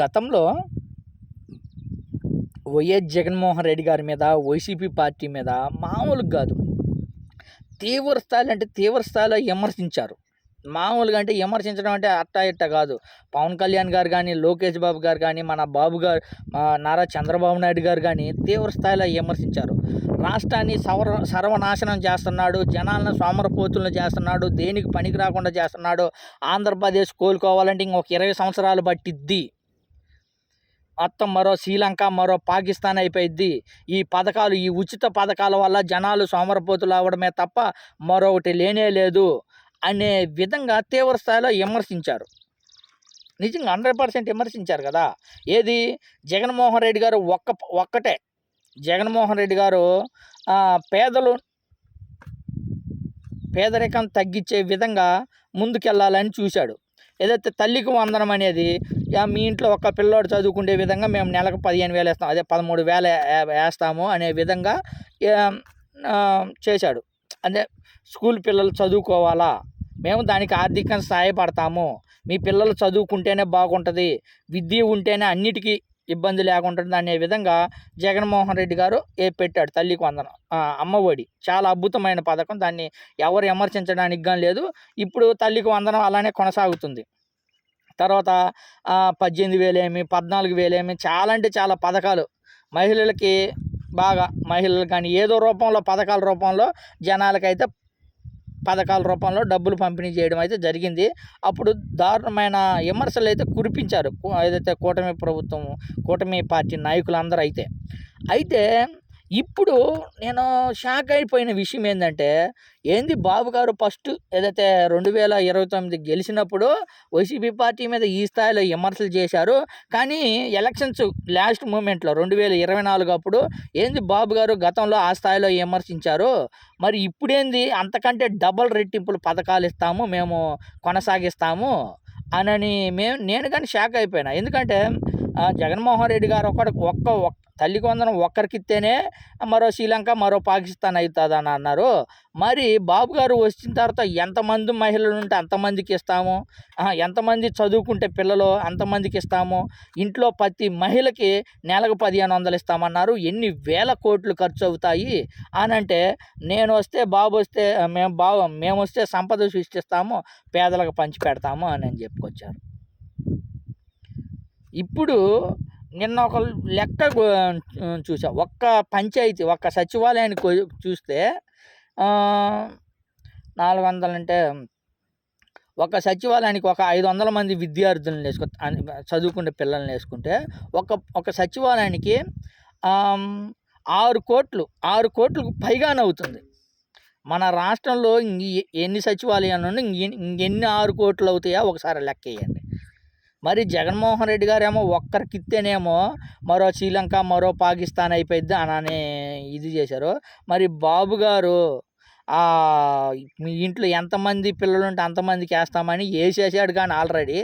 గతంలో వైఎస్ జగన్మోహన్ రెడ్డి గారి మీద వైసీపీ పార్టీ మీద మామూలుగా కాదు. తీవ్ర స్థాయిలో అంటే తీవ్ర స్థాయిలో విమర్శించారు. మామూలుగా అంటే విమర్శించడం అంటే అట్టా ఇట్ట కాదు. పవన్ కళ్యాణ్ గారు కానీ లోకేష్ బాబు గారు కానీ మన బాబు గారు మా నారా చంద్రబాబు నాయుడు గారు కానీ తీవ్ర స్థాయిలో విమర్శించారు. రాష్ట్రాన్ని సర్వ సర్వనాశనం చేస్తున్నాడు జనాలను సోమరపోతులను చేస్తున్నాడు దేనికి పనికి రాకుండా చేస్తున్నాడు ఆంధ్రప్రదేశ్ కోలుకోవాలంటే ఇంకొక ఇరవై సంవత్సరాలు పట్టిద్ది. మొత్తం మరో శ్రీలంక మరో పాకిస్తాన్ అయిపోయిద్ది. ఈ పథకాలు ఈ ఉచిత పథకాల వల్ల జనాలు సోమరపోతులు అవ్వడమే తప్ప మరొకటి లేనే లేదు అనే విధంగా తీవ్ర స్థాయిలో విమర్శించారు. నిజంగా హండ్రెడ్ పర్సెంట్ విమర్శించారు కదా? ఏది? జగన్మోహన్ రెడ్డి గారు ఒక్క ఒక్కటే. జగన్మోహన్ రెడ్డి గారు పేదలు పేదరికం తగ్గించే విధంగా ముందుకెళ్ళాలని చూశాడు. ఏదైతే తల్లికి వందనం అనేది మీ ఇంట్లో ఒక పిల్లోడు చదువుకునే విధంగా మేము నెలకు పదిహేను వేలు వేస్తాం అదే పదమూడు వేలు వేస్తాము అనే విధంగా చేశాడు. అంటే స్కూల్ పిల్లలు చదువుకోవాలా? మేము దానికి ఆర్థికంగా సహాయపడతాము. మీ పిల్లలు చదువుకుంటేనే బాగుంటుంది విద్య ఉంటేనే అన్నిటికీ ఇబ్బంది లేకుండా అనే విధంగా జగన్మోహన్ రెడ్డి గారు ఏ పెట్టాడు తల్లికి వందనం. అమ్మ అమ్మఒడి చాలా అద్భుతమైన పథకం. దాన్ని ఎవరు విమర్శించడానికి కానీ లేదు. ఇప్పుడు తల్లికి వందనం అలానే కొనసాగుతుంది. తర్వాత పద్దెనిమిది వేలేమి పద్నాలుగు వేలేమి చాలా అంటే చాలా పథకాలు. మహిళలకి బాగా మహిళలు కానీ ఏదో రూపంలో పథకాల రూపంలో జనాలకైతే పథకాల రూపంలో డబ్బులు పంపిణీ చేయడం అయితే జరిగింది. అప్పుడు దారుణమైన విమర్శలు అయితే కురిపించారు ఏదైతే కూటమి ప్రభుత్వం కూటమి పార్టీ నాయకులందరూ అయితే. అయితే ఇప్పుడు నేను షాక్ అయిపోయిన విషయం ఏంటంటే ఏంది బాబు గారు ఫస్ట్ ఏదైతే రెండు వేల ఇరవై తొమ్మిది గెలిచినప్పుడు వైసీపీ పార్టీ మీద ఈ స్థాయిలో విమర్శలు చేశారు. కానీ ఎలక్షన్స్ లాస్ట్ మూమెంట్లో రెండు వేల ఇరవై నాలుగు అప్పుడు ఏంది బాబు గారు గతంలో ఆ స్థాయిలో విమర్శించారు? మరి ఇప్పుడేంది అంతకంటే డబల్ రెట్టింపులు పథకాలు ఇస్తాము మేము కొనసాగిస్తాము అనని మేము నేను కానీ షాక్ అయిపోయినా. ఎందుకంటే జగన్మోహన్ రెడ్డి గారు ఒకటి ఒక్క తల్లి కొందరం ఒక్కరికిస్తేనే మరో శ్రీలంక మరో పాకిస్తాన్ అవుతుందని అన్నారు. మరి బాబు గారు వచ్చిన తర్వాత ఎంతమంది మహిళలు ఉంటే అంతమందికి ఇస్తాము? ఎంతమంది చదువుకుంటే పిల్లలు అంతమందికి ఇస్తాము? ఇంట్లో ప్రతి మహిళకి నెలకు పదిహేను వందలు ఇస్తామన్నారు. ఎన్ని వేల కోట్లు ఖర్చు అవుతాయి? అని అంటే నేను వస్తే బాబు వస్తే మేము బాబు మేము వస్తే సంపద సృష్టిస్తాము పేదలకు పంచి పెడతాము అని అని చెప్పుకొచ్చారు. ఇప్పుడు నిన్న ఒక లెక్క చూసా ఒక్క పంచాయతీ ఒక్క సచివాలయానికి చూస్తే నాలుగు వందలు అంటే ఒక సచివాలయానికి ఒక ఐదు వందల మంది విద్యార్థులను వేసుకో చదువుకునే పిల్లల్ని వేసుకుంటే ఒక ఒక సచివాలయానికి ఆరు కోట్లు ఆరు కోట్లకు పైగానే అవుతుంది మన రాష్ట్రంలో ఇంక ఎన్ని సచివాలయాలు ఉన్నాయి ఇంకెన్ని ఆరు కోట్లు అవుతాయా ఒకసారి లెక్క వేయండి మరి జగన్మోహన్ రెడ్డి గారు ఏమో మరో శ్రీలంక మరో పాకిస్తాన్ అయిపోయింది అని ఇది చేశారు. మరి బాబు గారు మీ ఇంట్లో ఎంతమంది పిల్లలు ఉంటే అంతమందికి వేస్తామని వేసేసాడు కానీ ఆల్రెడీ.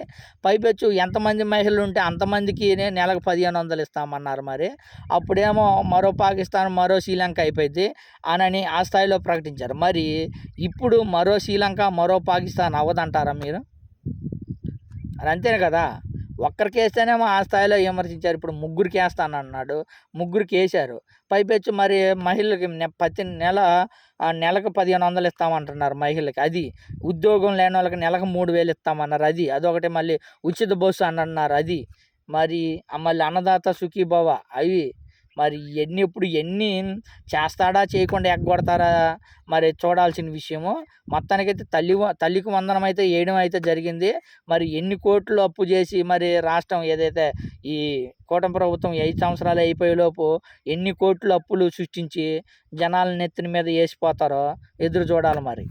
పైపెచ్చు ఎంతమంది మహిళలు ఉంటే అంతమందికి నెలకు పదిహేను వందలు ఇస్తామన్నారు మరి. అప్పుడేమో మరో పాకిస్తాన్ మరో శ్రీలంక అయిపోయింది అనని ఆ స్థాయిలో ప్రకటించారు. మరి ఇప్పుడు మరో శ్రీలంక మరో పాకిస్తాన్ అవ్వదంటారా మీరు? అది అంతేనే కదా. ఒక్కరికి వేస్తేనేమో ఆ స్థాయిలో విమర్శించారు. ఇప్పుడు ముగ్గురికి వేస్తాను అన్నాడు. ముగ్గురికి వేశారు పైపెచ్చు మరి మహిళలకి ప్రతి నెల నెలకు పదిహేను వందలు ఇస్తామంటున్నారు మహిళలకి. అది ఉద్యోగం లేని వాళ్ళకి నెలకు మూడు వేలు ఇస్తామన్నారు. అది అదొకటి మళ్ళీ ఉచిత బస్సు అని అన్నారు. అది. మరి మళ్ళీ అన్నదాత సుఖీభవ. అవి మరి ఎన్ని ఇప్పుడు ఎన్ని చేస్తాడా చేయకుండా ఎగ్గొడతారా మరి చూడాల్సిన విషయము. మొత్తానికైతే తల్లి వ- తల్లికి వందనం అయితే వేయడం అయితే జరిగింది. మరి ఎన్ని కోట్లు అప్పు చేసి మరి రాష్ట్రం ఏదైతే ఈ కూటమి ప్రభుత్వం ఐదు సంవత్సరాలు అయిపోయేలోపు ఎన్ని కోట్లు అప్పులు సృష్టించి జనాల నెత్తిన మీద వేసిపోతారో ఎదురు చూడాలి మరి.